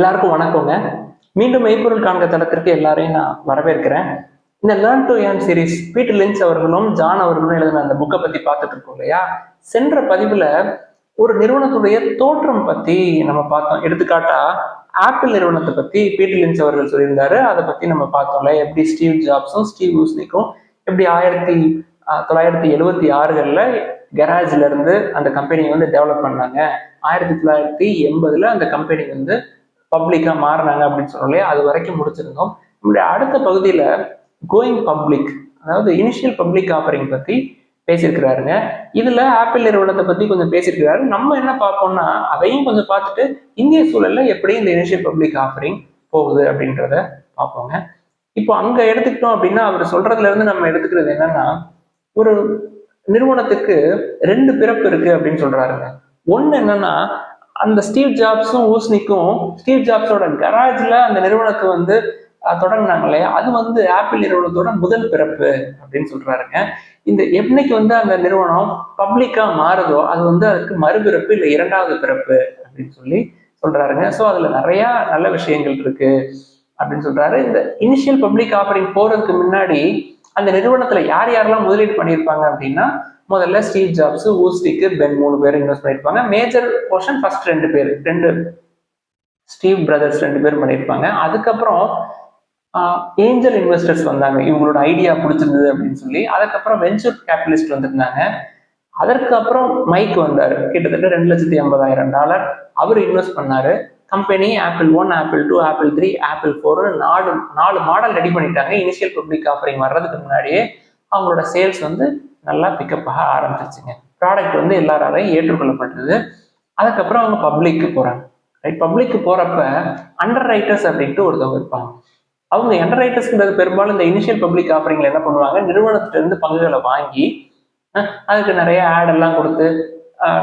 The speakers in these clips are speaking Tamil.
எல்லாருக்கும் வணக்கங்க. மீண்டும் மெய்ப்பொருள் காண்க தளத்திற்கு எல்லாரையும் நான் வரவேற்கிறேன். இந்த learn to earn series Peter Lynch அவர்களும் ஜான் அவர்களும் எழுதின அந்த புக்கை பத்தி பார்த்துட்டு இருக்கோம் இல்லையா? சென்ற பதிவுல ஒரு நிறுவனத்துடைய தோற்றம் பத்தி நம்ம பார்த்தோம். எடுத்துக்காட்டா ஆப்பிள் நிறுவனத்தை பத்தி பீட்டர் லின்ச் அவர்கள் சொல்லியிருந்தாரு. அதை பத்தி நம்ம பார்த்தோம்ல எப்படி ஸ்டீவ் ஜாப்ஸும் ஸ்டீவ் யூஸ்னிக்கும் எப்படி ஆயிரத்தி தொள்ளாயிரத்தி எழுவத்தி ஆறுகள்ல கராஜ்ல இருந்து அந்த கம்பெனியை வந்து டெவலப் பண்ணாங்க. ஆயிரத்தி தொள்ளாயிரத்தி எண்பதுல அந்த கம்பெனி வந்து பப்ளிக்கா மாறினாங்க அப்படின்னு சொன்னோம் இல்லையா? அது வரைக்கும் முடிச்சிருந்தோம். நம்முடைய அடுத்த பகுதியில கோயிங் பப்ளிக் அதாவது இனிஷியல் பப்ளிக் ஆஃபரிங் பத்தி பேசியிருக்கிறாருங்க. இதுல ஆப்பிள் நிறுவனத்தை பத்தி கொஞ்சம் பேசியிருக்கிறாரு. நம்ம என்ன பார்ப்போம்னா அதையும் கொஞ்சம் பார்த்துட்டு இந்திய சூழல்ல எப்படி இந்த இனிஷியல் பப்ளிக் ஆஃபரிங் போகுது அப்படின்றத பார்ப்போங்க. இப்போ அங்க எடுத்துக்கிட்டோம் அப்படின்னா அவர் சொல்றதுல இருந்து நம்ம எடுத்துக்கிறது என்னன்னா ஒரு நிறுவனத்துக்கு ரெண்டு பிறப்பு இருக்கு அப்படின்னு சொல்றாருங்க. ஒண்ணு என்னன்னா அந்த ஸ்டீவ் ஜாப்ஸும் ஊஸ்னிக்கும் ஸ்டீவ் ஜாப்ஸோட கராஜில் அந்த நிறுவனத்தை வந்து தொடங்கினாங்க இல்லையா? அது வந்து ஆப்பிள் நிறுவனத்தோட முதல் பிறப்பு அப்படின்னு சொல்றாருங்க. இந்த என்னைக்கு வந்து அந்த நிறுவனம் பப்ளிக்கா மாறுதோ அது வந்து அதுக்கு மறுபிறப்பு இல்லை இரண்டாவது பிறப்பு அப்படின்னு சொல்லி சொல்றாருங்க. ஸோ அதுல நிறைய நல்ல விஷயங்கள் இருக்கு அப்படின்னு சொல்றாரு. இந்த இனிஷியல் பப்ளிக் ஆஃபரிங் போறதுக்கு முன்னாடி அந்த நிறுவனத்துல யார் யாரெல்லாம் முதலீடு பண்ணியிருப்பாங்க அப்படின்னா முதல்ல ஸ்டீவ் ஜாப்ஸ் ஊஸ்டிக்கு பென் மூணு பேர் இன்வெஸ்ட் பண்ணியிருப்பாங்க. மேஜர் போர்ஷன் ஃபர்ஸ்ட் ரெண்டு பேர் ரெண்டு ஸ்டீவ் பிரதர்ஸ் ரெண்டு பேர் பண்ணியிருப்பாங்க. அதுக்கப்புறம் ஏஞ்சல் இன்வெஸ்டர்ஸ் வந்தாங்க. இவங்களோட ஐடியா பிடிச்சிருந்தது அப்படின்னு சொல்லி. அதுக்கப்புறம் வெஞ்சர் கேபிட்டலிஸ்ட் வந்திருந்தாங்க. அதற்கு அப்புறம் மைக் வந்தார். கிட்டத்தட்ட ரெண்டு லட்சத்தி ஐம்பதாயிரம் டாலர் அவர் இன்வெஸ்ட் பண்ணாரு. Company Apple one Apple two Apple three Apple four நாலு நாலு மாடல் ரெடி பண்ணிட்டாங்க. இனிஷியல் பப்ளிக் ஆஃபரிங் வர்றதுக்கு முன்னாடியே அவங்களோட சேல்ஸ் வந்து நல்லா பிக்கப் ஆக ஆரம்பிச்சிருச்சுங்க. ப்ராடக்ட் வந்து எல்லாராலையும் ஏற்றுக்கொள்ளப்பட்டது. அதுக்கப்புறம் அவங்க பப்ளிக்கு போகிறாங்க ரைட் பப்ளிக்கு போகிறப்ப அண்டர் ரைட்டர்ஸ் அப்படின்ட்டு ஒருத்தவங்க இருப்பாங்க. அவங்க அண்டர் ரைட்டர்ஸ்ன்றது பெரும்பாலும் இந்த இனிஷியல் பப்ளிக் ஆஃபரிங்கில் என்ன பண்ணுவாங்க? நிறுவனத்திலிருந்து பங்குகளை வாங்கி அதுக்கு நிறைய ஆடெல்லாம் கொடுத்து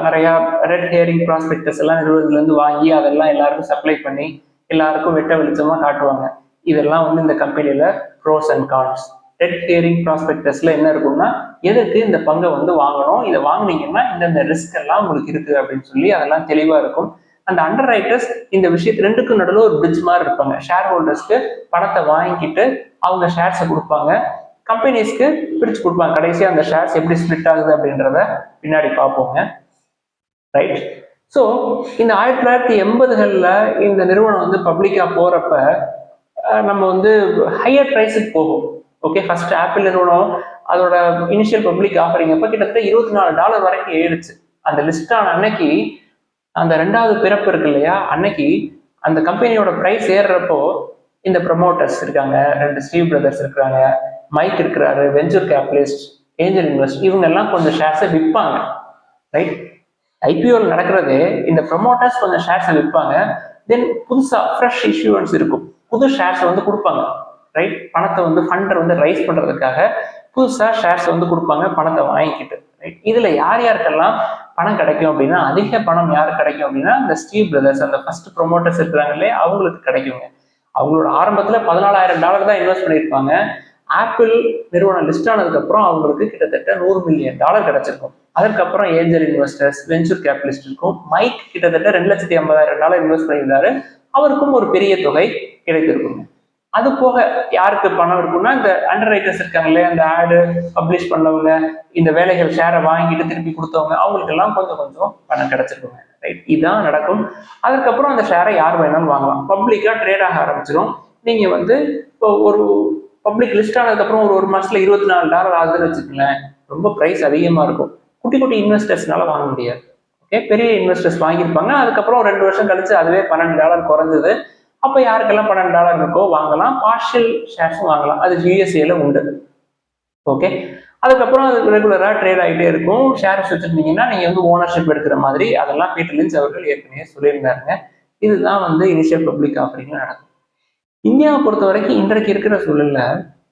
நிறையா ரெட் ஹேரிங் ப்ராஸ்பெக்டஸ் எல்லாம் நிறுவனத்துலேருந்து வாங்கி அதெல்லாம் எல்லாருக்கும் சப்ளை பண்ணி எல்லாருக்கும் வெட்ட வெளிச்சமாக காட்டுவாங்க. இதெல்லாம் வந்து இந்த கம்பெனியில் pros and cons red herring ப்ராஸ்பெக்டஸ்ல என்ன இருக்கும்னா எதுக்கு இந்த பங்கை வந்து வாங்கணும்? இதை வாங்குனீங்கன்னா இந்தந்த ரிஸ்க் எல்லாம் உங்களுக்கு இருக்கு அப்படின்னு சொல்லி அதெல்லாம் தெளிவா இருக்கும். அந்த அண்டர் ரைட்டர்ஸ் இந்த விஷயத்து ரெண்டுக்கும் நடுவில் ஒரு பிரிட்ஜ் மாதிரி இருப்பாங்க. ஷேர் ஹோல்டர்ஸ்க்கு பணத்தை வாங்கிக்கிட்டு அவங்க ஷேர்ஸை கொடுப்பாங்க. கம்பெனிஸ்க்கு பிரிச்சு கொடுப்பாங்க. கடைசியாக அந்த ஷேர்ஸ் எப்படி ஸ்ப்ளிட் ஆகுது அப்படின்றத பின்னாடி பார்ப்போங்க. ரைட் ஸோ இந்த ஆயிரத்தி தொள்ளாயிரத்தி எண்பதுகளில் இந்த நிறுவனம் வந்து பப்ளிக்காக போகிறப்ப நம்ம வந்து ஹையர் ப்ரைஸுக்கு போகும். ஓகே ஃபர்ஸ்ட் ஆப்பிள் நிறுவனம் அதோட இனிஷியல் பப்ளிக் ஆஃபரிங் அப்போ கிட்டத்தட்ட இருபத்தி நாலு டாலர் வரைக்கும் ஏறிடுச்சு. அந்த லிஸ்டான அன்னைக்கு அந்த ரெண்டாவது பிறப்பு இருக்கு இல்லையா அன்னைக்கு அந்த கம்பெனியோட ப்ரைஸ் ஏறுறப்போ இந்த ப்ரொமோட்டர்ஸ் இருக்காங்க ரெண்டு ஸ்டீவ் பிரதர்ஸ் இருக்கிறாங்க மைக் இருக்கிறாரு வெஞ்சர் கேபிட்டலிஸ்ட் ஏஞ்சல் இன்வெஸ்ட் இவங்க எல்லாம் கொஞ்சம் ஷேர்ஸை விற்பாங்க ரைட் ஐபிஓல நடக்கிறதே இந்த ப்ரொமோட்டர்ஸ் கொஞ்சம் ஷேர்ஸை விற்பாங்க தென் புதுசா ஃப்ரெஷ் இஷ்யூவன்ஸ் இருக்கும். புது ஷேர்ஸ் வந்து கொடுப்பாங்க. ரைட் பணத்தை வந்து ஃபண்டை வந்து ரைஸ் பண்ணுறதுக்காக புதுசாக ஷேர்ஸ் வந்து கொடுப்பாங்க பணத்தை வாங்கிக்கிட்டு ரைட் இதில் யார் யாருக்கெல்லாம் பணம் கிடைக்கும் அப்படின்னா அதிக பணம் யார் கிடைக்கும் அப்படின்னா இந்த ஸ்டீவ் பிரதர்ஸ் அந்த ஃபர்ஸ்ட் ப்ரொமோட்டர்ஸ் இருக்கிறாங்களே அவங்களுக்கு கிடைக்குங்க. அவங்களோட ஆரம்பத்தில் பதினாலாயிரம் டாலர் தான் இன்வெஸ்ட் பண்ணியிருப்பாங்க. ஆப்பிள் நிறுவனம் லிஸ்ட் ஆனதுக்கப்புறம் அவங்களுக்கு கிட்டத்தட்ட நூறு மில்லியன் டாலர் கிடைச்சிருக்கும். அதற்கப்புறம் ஏஞ்சல் இன்வெஸ்டர்ஸ் வெஞ்சூர் கேபிட்டலிஸ்ட் இருக்கும். மைக் கிட்டத்தட்ட ரெண்டு லட்சத்தி ஐம்பதாயிரம் டாலர் இன்வெஸ்ட் பண்ணியிருந்தாரு. அவருக்கும் ஒரு பெரிய தொகை கிடைத்திருக்குங்க. அது போக யாருக்கு பணம் இருக்கும்னா இந்த அண்டர் ரைட்டர்ஸ் இருக்காங்களே அந்த ஆடு பப்ளிஷ் பண்ணவங்க இந்த வேலைகள் ஷேரை வாங்கிட்டு திருப்பி கொடுத்தவங்க அவங்களுக்கு எல்லாம் கொஞ்சம் கொஞ்சம் பணம் கிடைச்சிருக்குங்க. ரைட் இதுதான் நடக்கும். அதுக்கப்புறம் அந்த ஷேரை யார் வேணாலும் வாங்கலாம். பப்ளிக்கா ட்ரேட் ஆக ஆரம்பிச்சிடும் நீங்க வந்து இப்போ ஒரு பப்ளிக் லிஸ்ட் ஆனதுக்கப்புறம் ஒரு ஒரு மாசத்துல இருபத்தி நாலு டாலர் ஆகுதுன்னு வச்சுக்கங்களேன். ரொம்ப ப்ரைஸ் அதிகமா இருக்கும். குட்டி குட்டி இன்வெஸ்டர்ஸ்னால வாங்க முடியாது. ஓகே பெரிய இன்வெஸ்டர்ஸ் வாங்கியிருப்பாங்க. அதுக்கப்புறம் ரெண்டு வருஷம் கழிச்சு அதுவே பன்னெண்டு டாலர் குறைஞ்சது. அப்போ யாருக்கெல்லாம் பன்னெண்டு டாலர் இருக்கோ வாங்கலாம். பார்ஷியல் ஷேர்ஸும் வாங்கலாம். அது யூஎஸ்ஏல உண்டு. ஓகே அதுக்கப்புறம் அது ரெகுலராக ட்ரேட் ஆகிட்டே இருக்கும். ஷேர்ஸ் வச்சுருந்தீங்கன்னா நீங்கள் வந்து ஓனர்ஷிப் எடுக்கிற மாதிரி அதெல்லாம் பீட்டர் லின்ச் அவர்கள் ஏற்கனவே சொல்லியிருந்தாருங்க. இதுதான் வந்து இனிஷியல் பப்ளிக் ஆஃபரிங்ல நடக்கும். இந்தியாவை பொறுத்த வரைக்கும் இன்றைக்கு இருக்கிற சூழல்ல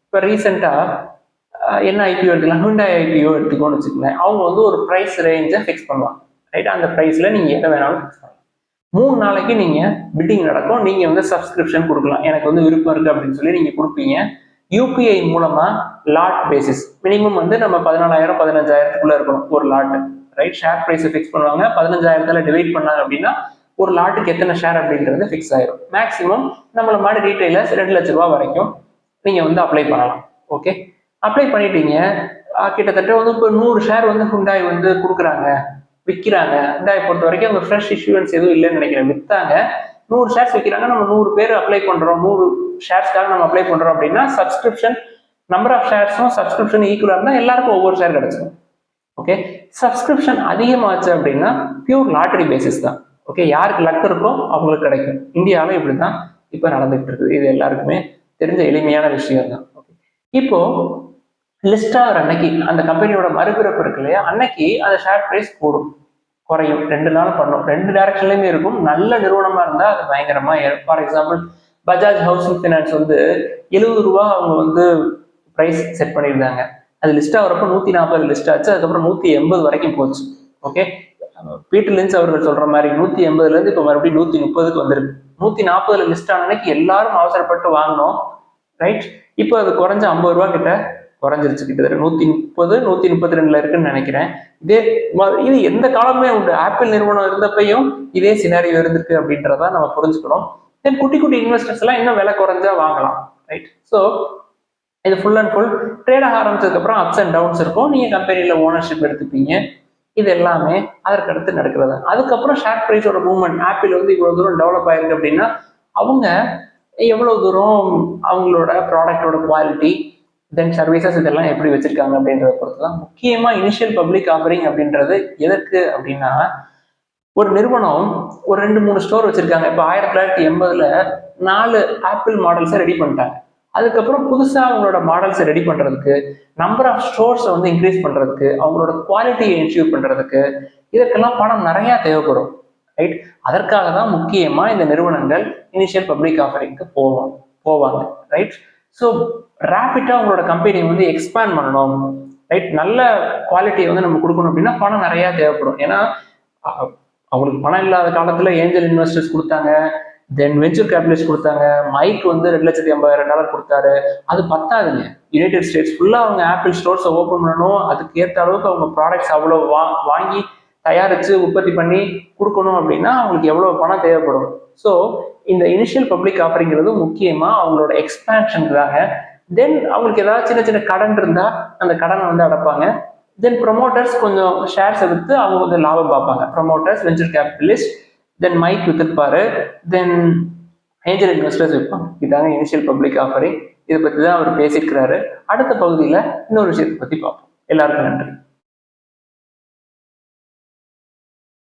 இப்போ ரீசெண்டாக என்ன ஐபிஓ எடுக்கலாம்? ஹுண்டாய் ஐபிஓ எடுத்துக்கோன்னு வச்சுக்கோங்க அவங்க வந்து ஒரு ப்ரைஸ் ரேஞ்சை ஃபிக்ஸ் பண்ணுவாங்க. ரைட் அந்த ப்ரைஸில் நீங்கள் எதை வேணாலும் ஃபிக்ஸ் பண்ணலாம். மூணு நாளைக்கு நீங்கள் பிட்டிங் நடக்கும். நீங்கள் வந்து சப்ஸ்கிரிப்ஷன் கொடுக்கலாம். எனக்கு வந்து விருப்பம் இருக்குது அப்படின்னு சொல்லி நீங்கள் கொடுப்பீங்க. யூபிஐ மூலமா லாட் பேசிஸ் மினிமம் வந்து நம்ம பதினாலாயிரம் பதினஞ்சாயிரத்துக்குள்ள இருக்கணும் ஒரு லாட் ரைட் ஷேர் ப்ரைஸை ஃபிக்ஸ் பண்ணுவாங்க. பதினஞ்சாயிரத்துல டிவைட் பண்ணாங்க அப்படின்னா ஒரு லாட்டுக்கு எத்தனை ஷேர் அப்படின்றது ஃபிக்ஸ் ஆயிரும். மேக்ஸிமம் நம்மள மாதிரி ரீட்டைலர்ஸ் ரெண்டு லட்ச ரூபா வரைக்கும் நீங்க வந்து அப்ளை பண்ணலாம். ஓகே அப்ளை பண்ணிட்டீங்க. கிட்டத்தட்ட வந்து இப்போ நூறு ஷேர் வந்து ஹுண்டாய் வந்து கொடுக்குறாங்க. விற்கிறாங்க ஹுண்டாய் பொறுத்த வரைக்கும் அவங்க ஃப்ரெஷ் இஷ்யூவன்ஸ் எதுவும் இல்லைன்னு நினைக்கிறேன். விற்றாங்க நூறு ஷேர்ஸ் விற்கிறாங்க நம்ம நூறு பேர் அப்ளை பண்ணுறோம் நூறு ஷேர்ஸ்க்காக நம்ம அப்ளை பண்ணுறோம் அப்படின்னா சப்ஸ்கிரிப்ஷன் நம்பர் ஆஃப் ஷேர்ஸும் சப்ஸ்கிரிப்ஷன் ஈக்குவலாக இருந்தால் எல்லாருக்கும் ஒவ்வொரு ஷேர் கிடச்சிடும் ஓகே சப்ஸ்கிரிப்ஷன் அதிகமாச்சு அப்படின்னா பியூர் லாட்டரி பேசிஸ் தான். ஓகே யாருக்கு லக் இருக்கோ அவங்களுக்கு கிடைக்கும். இந்தியாவில் இப்படி தான் இப்போ நடந்துகிட்டு இருக்குது. இது எல்லாருக்குமே தெரிஞ்ச எளிமையான விஷயம் தான் ஓகே இப்போ லிஸ்ட் ஆகிற அன்னைக்கு அந்த கம்பெனியோட மறுபிறப்பு இருக்கு இல்லையா? அன்னைக்கு அந்த ஷேர் ப்ரைஸ் கூடும். குறையும். ரெண்டு நாள் பண்ணும். ரெண்டு டைரக்ஷன்லையுமே இருக்கும். நல்ல நிறுவனமா இருந்தால் அது பயங்கரமா ஏறும். For example Bajaj housing finance வந்து எழுபது ரூபா அவங்க வந்து ப்ரைஸ் செட் பண்ணியிருந்தாங்க. அது லிஸ்ட் ஆகிறப்ப நூற்றி நாற்பது லிஸ்ட் ஆச்சு. அதுக்கப்புறம் நூற்றி எண்பது வரைக்கும் போச்சு. ஓகே பீட்டர் லின்ஸ் அவர்கள் சொல்ற மாதிரி நூற்றி எண்பதுலேருந்து இப்போ மறுபடியும் நூற்றி முப்பதுக்கு வந்திருக்கு. நூற்றி நாற்பதுல லிஸ்ட் ஆனன்னைக்கு எல்லாரும் அவசரப்பட்டு வாங்கினோம். ரைட் இப்போ அது குறைஞ்ச ஐம்பது ரூபா கிட்ட குறைஞ்சிருச்சு கிட்டத்தட்ட நூற்றி முப்பது நூற்றி முப்பத்தி ரெண்டுல இருக்குன்னு நினைக்கிறேன். இதே இது எந்த காலமே உண்டு. ஆப்பிள் நிறுவனம் இருந்தப்பையும் இதே சினாரியோ இருந்திருக்கு அப்படின்றத நம்ம புரிஞ்சுக்கணும். தென் குட்டி குட்டி இன்வெஸ்டர்ஸ் எல்லாம் இன்னும் விலை குறைஞ்சா வாங்கலாம் ரைட் ஸோ இது ஃபுல் அண்ட் ஃபுல் ட்ரேட் ஆக ஆரம்பிச்சதுக்கப்புறம் அப்ஸ் அண்ட் டவுன்ஸ் இருக்கும். நீங்கள் கம்பெனியில் ஓனர்ஷிப் எடுத்துப்பீங்க. இது எல்லாமே அதற்கடுத்து நடக்கிறது. அதுக்கப்புறம் ஷேர் ப்ரைஸோட மூவ்மெண்ட் ஆப்பிள் வந்து இவ்வளோ தூரம் டெவலப் ஆயிருக்கு அப்படின்னா அவங்க எவ்வளோ தூரம் அவங்களோட ப்ராடக்டோட குவாலிட்டி தென் சர்வீசஸ் இதெல்லாம் எப்படி வச்சிருக்காங்க அப்படின்றத பொறுத்து தான் முக்கியமாக இனிஷியல் பப்ளிக் ஆஃபரிங் அப்படின்றது எதற்கு அப்படின்னா ஒரு நிறுவனம் ஒரு ரெண்டு மூணு ஸ்டோர் வச்சிருக்காங்க. இப்போ ஆயிரத்தி தொள்ளாயிரத்தி எண்பதுல நாலு ஆப்பிள் மாடல்ஸை ரெடி பண்ணிட்டாங்க. அதுக்கப்புறம் புதுசாக அவங்களோட மாடல்ஸை ரெடி பண்ணுறதுக்கு நம்பர் ஆஃப் ஸ்டோர்ஸை வந்து இன்க்ரீஸ் பண்ணுறதுக்கு அவங்களோட குவாலிட்டியை இன்ஷூர் பண்ணுறதுக்கு இதற்கெல்லாம் பணம் நிறையா தேவைப்படும். ரைட் அதற்காக தான் முக்கியமாக இந்த நிறுவனங்கள் இனிஷியல் பப்ளிக் ஆஃபரிங்க்கு போவோம் போவாங்க. ரைட் ஸோ ரேப்பிட்டாக உங்களோட கம்பெனியை வந்து எக்ஸ்பேண்ட் பண்ணணும் ரைட் நல்ல குவாலிட்டியை வந்து நம்ம கொடுக்கணும் அப்படின்னா பணம் நிறையா தேவைப்படும். ஏன்னா அவங்களுக்கு பணம் இல்லாத காலத்தில் ஏஞ்சல் இன்வெஸ்டர்ஸ் கொடுத்தாங்க தென் வெஞ்சர் கேபிட்டலிஸ்ட் கொடுத்தாங்க மைக் வந்து ரெண்டு லட்சத்தி ஐம்பதாயிரம் டாலர் கொடுத்தாரு. அது பத்தாதுங்க. யுனைடெட் ஸ்டேட்ஸ் ஃபுல்லாக அவங்க ஆப்பிள் ஸ்டோர்ஸை ஓப்பன் பண்ணணும். அதுக்கு ஏற்ற அளவுக்கு அவங்க ப்ராடக்ட்ஸ் அவ்வளோ வா வாங்கி தயாரித்து உற்பத்தி பண்ணி கொடுக்கணும் அப்படின்னா அவங்களுக்கு எவ்வளோ பணம் தேவைப்படும். ஸோ இந்த இனிஷியல் பப்ளிக் ஆஃபரிங்கிறது முக்கியமாக அவங்களோட எக்ஸ்பேன்ஷனுக்காக தென் அவங்களுக்கு ஏதாவது சின்ன சின்ன கடன் இருந்தால் அந்த கடனை வந்து அடைப்பாங்க. தென் ப்ரொமோட்டர்ஸ் கொஞ்சம் ஷேர்ஸை விற்று அவங்க வந்து லாபம் பார்ப்பாங்க. Promoters venture capitalist then mike வித்துருப்பாரு. Then angel investors விற்பாங்க. இதாங்க இனிஷியல் பப்ளிக் ஆஃபரிங் இதை பற்றி தான் அவர் பேசியிருக்கிறாரு. அடுத்த பகுதியில் இன்னொரு விஷயத்தை பற்றி பார்ப்போம். எல்லாருக்கும் நன்றி.